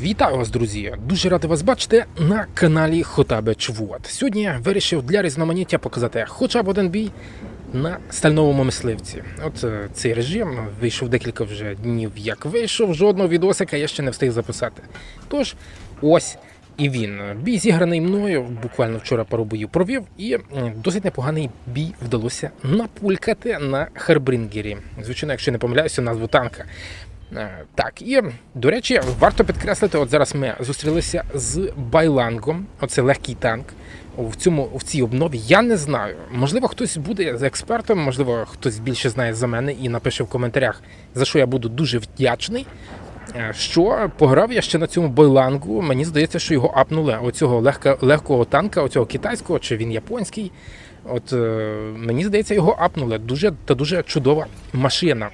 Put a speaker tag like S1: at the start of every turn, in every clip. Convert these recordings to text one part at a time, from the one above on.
S1: Вітаю вас, друзі! Дуже радий вас бачити на каналі Хотабе Чвот. Сьогодні я вирішив для різноманіття показати хоча б один бій на стальновому мисливці. От е, цей режим вийшов декілька вже днів, як вийшов, жодного відосика я ще не встиг записати. Тож, ось і він. Бій зіграний мною, буквально вчора пару боїв провів, і досить непоганий бій вдалося напулькати на Хербрінгері. Звичайно, якщо не помиляюся, назву танка. Е, Так, і до речі, варто підкреслити, от зараз ми зустрілися з Байлангом. Оце легкий танк. В цьому в цій обнові я не знаю. Можливо, хтось буде з експертом, можливо, хтось більше знає за мене і напише в коментарях, за що я буду дуже вдячний. Е, Що пограв я ще на цьому Байлангу. Мені здається, що його апнули оцього легка, легкого танка, оцього китайського, чи він японський. От е, мені здається, його апнули. Дуже та дуже чудова машина.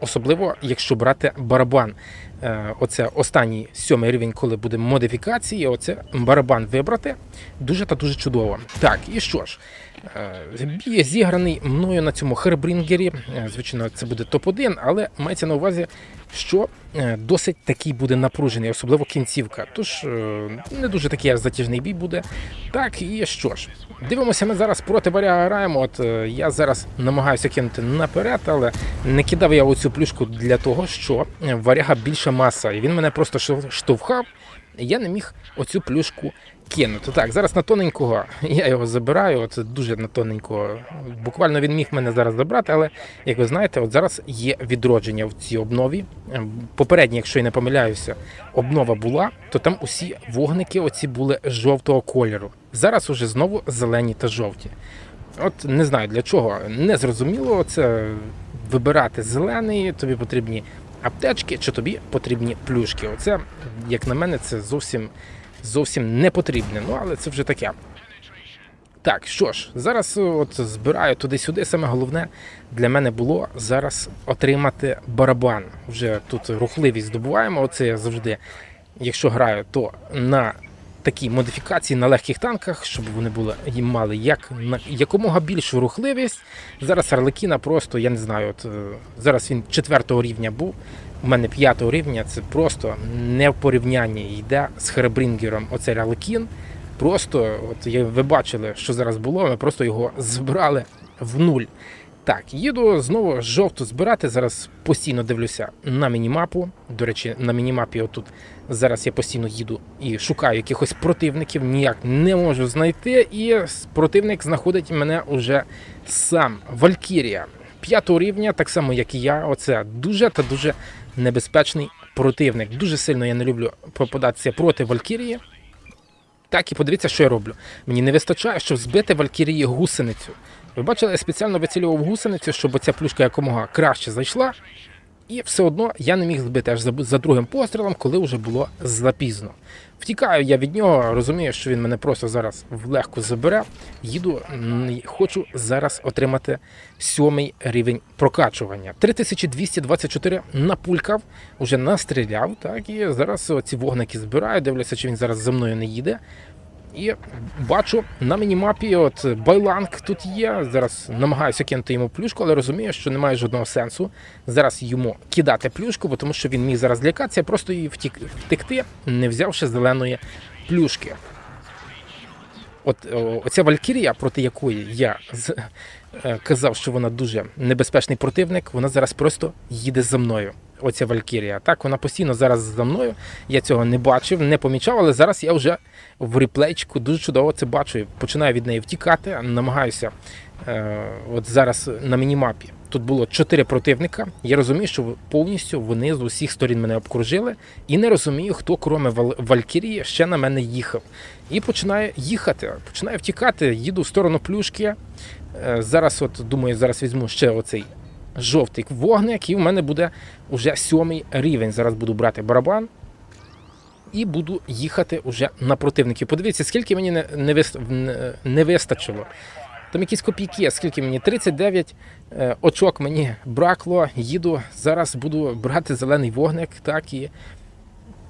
S1: Особливо, якщо брати барабан. Е, Оце останній сьомий рівень, коли буде модифікації. Оце барабан вибрати. Дуже та дуже чудово. Так, і що ж, е, бій зіграний мною на цьому Хербрінгері. Е, Звичайно, це буде топ-1, але мається на увазі, що е, досить такий буде напружений, особливо кінцівка. Тож е, не дуже такий затяжний бій буде. Так, і що ж, дивимося, ми зараз проти варяга граємо. От е, я зараз намагаюся кинути наперед, але не кидав я оцю плюшку для того, що е, варяга більша маса, і він мене просто штовхав. і Я не міг оцю плюшку кинути. Так, зараз на тоненького я його забираю. От дуже на тоненького. Буквально він міг мене зараз забрати, але як ви знаєте, от зараз є відродження в цій обнові. Ем, Попередній, якщо я не помиляюся, обнова була, то там усі вогники оці були жовтого кольору. Зараз уже знову зелені та жовті. От не знаю для чого. Не зрозуміло це вибирати зелений, тобі потрібні аптечки, чи тобі потрібні плюшки. Оце, як на мене, це зовсім зовсім не потрібне. Ну, але це вже таке. Так, що ж, зараз е, от збираю туди-сюди. Саме головне для мене було зараз отримати барабан. Вже тут рухливість здобуваємо. Оце я завжди, якщо граю, то на такій модифікації на легких танках, щоб вони були і мали як на якомога більшу рухливість. Зараз Арлекіна просто, я не знаю, от е, зараз він четвертого рівня був. У мене п'ятого рівня це просто не в порівнянні йде з Херебрінгером. Оцей Арлекін. Просто, от ви бачили, що зараз було, ми просто його збирали в нуль. Так, їду знову жовту збирати. Зараз постійно дивлюся на мінімапу. До речі, на мінімапі отут зараз я постійно їду і шукаю якихось противників, ніяк не можу знайти. І противник знаходить мене уже сам. Валькірія. П'ятого рівня, так само як і я. Оце дуже та дуже небезпечний противник. Дуже сильно я не люблю попадатися проти Валькірії. Так, і подивіться, що я роблю. Мені не вистачає, щоб збити Валькірії гусеницю. Ви бачили, я спеціально вицілював гусеницю, щоб ця плюшка якомога краще зайшла. І все одно я не міг збити аж за, другим пострілом, коли вже було запізно. Втікаю я від нього, розумію, що він мене просто зараз влегко забере. Їду, хочу зараз отримати сьомий рівень прокачування. 3224 напулькав, уже настріляв, так, і зараз ці вогники збираю, дивлюся, чи він зараз за мною не їде. І бачу на мінімапі, от байланг тут є. Зараз намагаюся кинути йому плюшку, але розумію, що немає жодного сенсу зараз йому кидати плюшку, бо тому що він міг зараз лякатися, просто її втік, втекти, не взявши зеленої плюшки. От оця Валькірія, проти якої я е, казав, що вона дуже небезпечний противник, вона зараз просто їде за мною. Оця Валькірія. Так, вона постійно зараз за мною. Я цього не бачив, не помічав, але зараз я вже в реплейчику дуже чудово це бачу. Починаю від неї втікати, намагаюся. Е, от зараз на мінімапі тут було чотири противника. Я розумію, що повністю вони з усіх сторін мене обкружили, і не розумію, хто, Вал- Валькірії, ще на мене їхав. І починаю їхати, починаю втікати, їду в сторону плюшки. Е, Зараз, от думаю, зараз візьму ще оцей жовтий вогник, і в мене буде вже сьомий рівень. Зараз буду брати барабан і буду їхати вже на противників. Подивіться, скільки мені не, не- не вистачило. Там якісь копійки, скільки мені? 39 е, очок мені бракло. Їду. Зараз буду брати зелений вогник, так і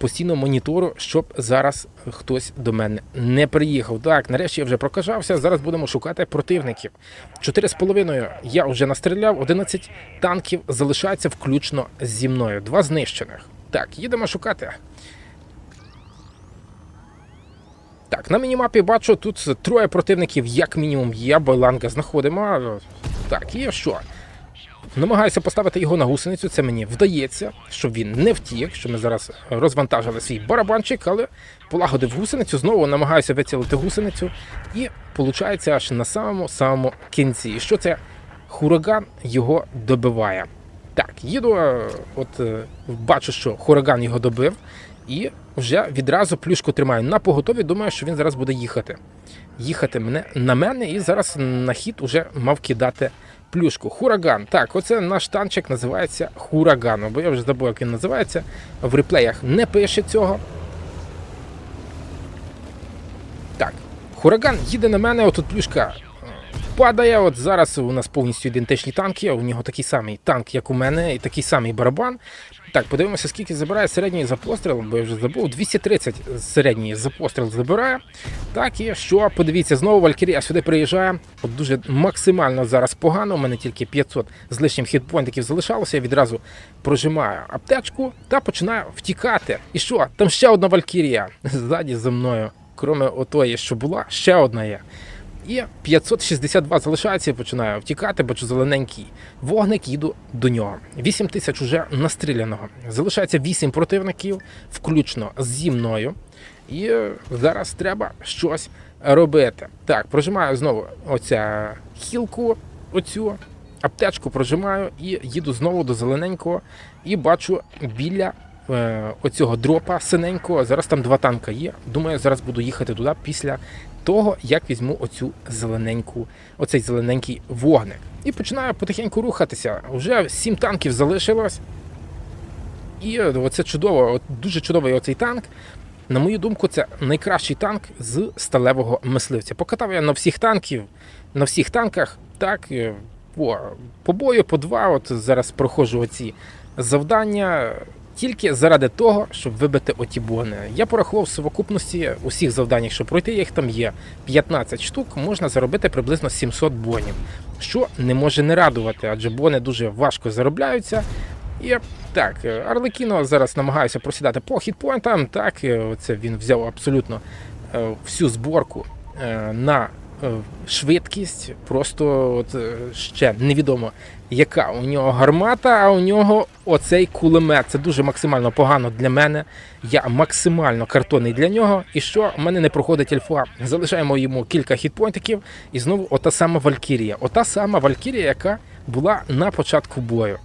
S1: постійно монітору, щоб зараз хтось до мене не приїхав. Так, нарешті я вже прокажався. Зараз будемо шукати противників. Чотири з половиною я вже настріляв, 11 танків залишається включно зі мною. Два знищених. Так, їдемо шукати. Так, на мінімапі бачу, тут троє противників, як мінімум, є. Байланга знаходимо. Так, і що? Намагаюся поставити його на гусеницю. Це мені вдається, щоб він не втік, що ми зараз розвантажили свій барабанчик, але полагодив гусеницю, знову намагаюся вицілити гусеницю, і виходить аж на самому самому кінці. І що це? Хураган його добиває. Так, їду, е, от е, бачу, що хураган його добив, і вже відразу плюшку тримаю на поготові. Думаю, що він зараз буде їхати. Їхати мене на мене, і зараз на хід уже мав кидати плюшку. Хураган. Так, оце наш танчик називається Хураган. Бо я вже забув, як він називається. В реплеях не пише цього. Так, Хураган їде на мене, отут плюшка падає. От зараз у нас повністю ідентичні танки. У нього такий самий танк, як у мене, і такий самий барабан. Так, подивимося, скільки забирає середній за постріл, бо я вже забув. 230 середній за постріл забирає. Так, і що, подивіться, знову Валькірія сюди приїжджає. От дуже максимально зараз погано. У мене тільки 500 з лишнім хітпоінтиків залишалося. Я відразу прожимаю аптечку та починаю втікати. І що? Там ще одна Валькірія ззаді за мною. Кроме отої, що була, ще одна є. І 562 залишається, починаю втікати, бачу зелененький вогник, їду до нього. 8 тисяч уже настріляного. Залишається 8 противників, включно зі мною. І зараз треба щось робити. Так, прожимаю знову оця хілку, оцю аптечку прожимаю і їду знову до зелененького. І бачу біля е, оцього дропа синенького. Зараз там два танка є. Думаю, зараз буду їхати туди після того, як візьму оцю зелененьку, оцей зелененький вогник. І починаю потихеньку рухатися. Вже сім танків залишилось. І е, оце чудово, дуже чудовий оцей танк. На мою думку, це найкращий танк з сталевого мисливця. Покатав я на всіх танків, на всіх танках, так, е, по, по бою, по два. От зараз проходжу оці завдання тільки заради того, щоб вибити оті бони. Я порахував совокупності усіх завдань, щоб пройти, їх там є 15 штук, можна заробити приблизно 700 бонів, що не може не радувати, адже бони дуже важко заробляються. І так, Арлекіно зараз намагаюся просідати по хітпоінтам. Так, е, оце він взяв абсолютно е, всю зборку е, на швидкість. Просто от е, ще невідомо, яка у нього гармата, а у нього оцей кулемет. Це дуже максимально погано для мене. Я максимально картонний для нього. І що в мене не проходить альфа. Залишаємо йому кілька хітпоінтиків, і знову ота сама Валькірія. Ота сама Валькірія, яка була на початку бою.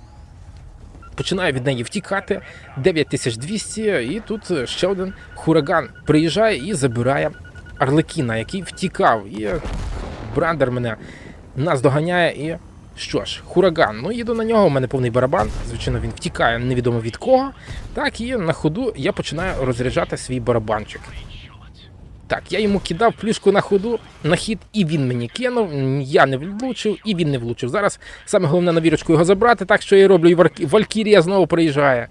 S1: Починаю від неї втікати 9200, і тут ще один хураган приїжджає і забирає Арлекіна, який втікав. І брандер мене нас доганяє. І що ж, хураган. Ну їду на нього. У мене повний барабан. Звичайно, він втікає невідомо від кого. Так, і на ходу я починаю розряджати свій барабанчик. Так, я йому кидав плюшку на ходу на хід, і він мені кинув. Я не влучив, і він не влучив. Зараз саме головне на вірочку його забрати, так що я роблю, і Валькірія знову приїжджає.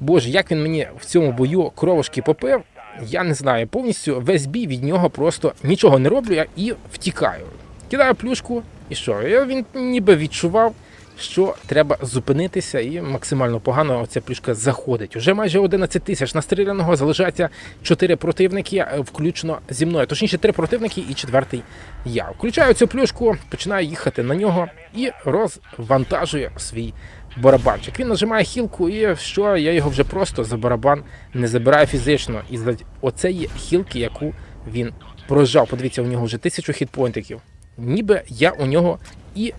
S1: Боже, як він мені в цьому бою кровушки попив, я не знаю. Повністю весь бій від нього просто нічого не роблю я і втікаю. Кидаю плюшку, і що? Він ніби відчував, що треба зупинитися, і максимально погано оця плюшка заходить. Уже майже 11 тисяч настріляного залишається 4 противники, е, включно зі мною. Точніше, 3 противники і четвертий я. Включаю цю плюшку, починаю їхати на нього і розвантажую свій барабанчик. Він нажимає хілку, і що я його вже просто за барабан не забираю фізично. І за оцеї хілки, яку він прожав. Подивіться, у нього вже тисячу хітпоінтиків. Ніби я у нього і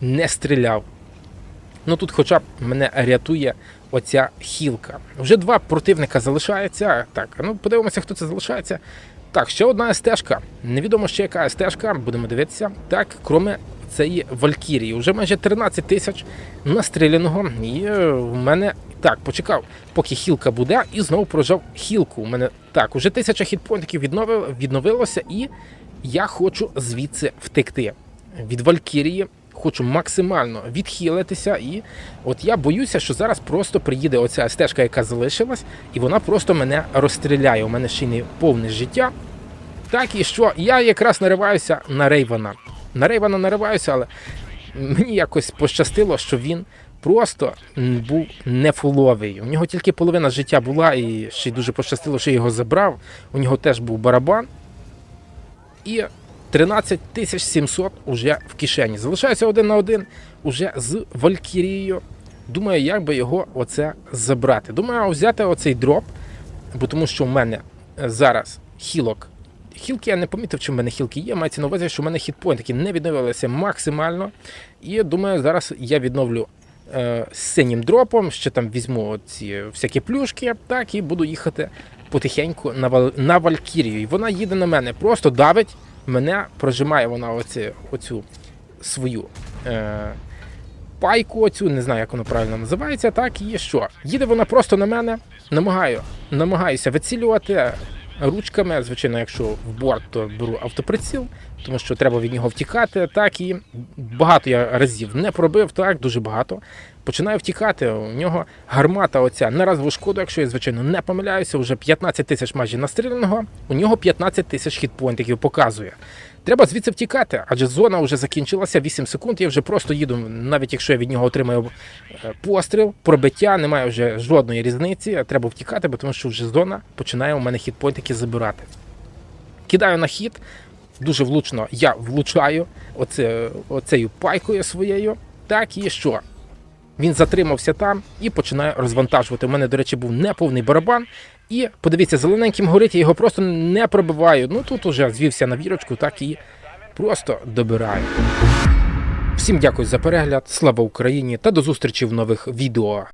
S1: не стріляв. Ну тут хоча б мене рятує оця хілка. Вже два противника залишається. Так, ну подивимося, хто це залишається. Так, ще одна стежка. Невідомо ще яка стежка, будемо дивитися. Так, кроме цієї Валькірії. Вже майже 13 тисяч настріляного. І е, в мене так, почекав, поки хілка буде, і знову прожав хілку. У мене так, уже тисяча хітпоінтів відновив, відновилося, і я хочу звідси втекти. Від Валькірії хочу максимально відхилитися, і от я боюся, що зараз просто приїде оця стежка, яка залишилась, і вона просто мене розстріляє. У мене ще не повне життя. Так і що я якраз нариваюся на Рейвана. На Рейвана нариваюся, але мені якось пощастило, що він просто був не фуловий. У нього тільки половина життя була, і ще й дуже пощастило, що його забрав. У нього теж був барабан. І 13 700 уже в кишені. Залишаюся один на один уже з Валькірією. Думаю, як би його оце забрати. Думаю, взяти оцей дроп, бо тому що в мене е, зараз хілок. Хілки я не помітив, чи в мене хілки є. Мається на увазі, що в мене хітпоінт, які не відновилися максимально. І думаю, зараз я відновлю е, синім дропом, ще там візьму ці всякі плюшки, так і буду їхати потихеньку на, на Валькірію. І вона їде на мене, просто давить мене, прожимає вона оці, оцю свою. Е, пайку оцю, не знаю, як воно правильно називається, так і що. Їде вона просто на мене, намагаю, намагаюся вицілювати ручками. Звичайно, якщо в борт, то беру автоприціл, тому що треба від нього втікати. Так і багато я разів не пробив, так, дуже багато. Починаю втікати. У нього гармата оця на разову шкоду, якщо я, звичайно, не помиляюся, вже 15 тисяч майже настріляного. У нього 15 тисяч хітпоінтів показує. Треба звідси втікати, адже зона вже закінчилася 8 секунд. Я вже просто їду, навіть якщо я від нього отримаю е, постріл, пробиття, немає вже жодної різниці. Треба втікати, бо тому що вже зона починає у мене хітпоінтики забирати. Кидаю на хід, дуже влучно я влучаю оце, оцею пайкою своєю. Так і що? Він затримався там і починає розвантажувати. У мене, до речі, був неповний барабан. І подивіться, зелененьким горить, я його просто не пробиваю. Ну тут уже звівся на вірочку, так і просто добираю. Всім дякую за перегляд, слава Україні та до зустрічі в нових відео.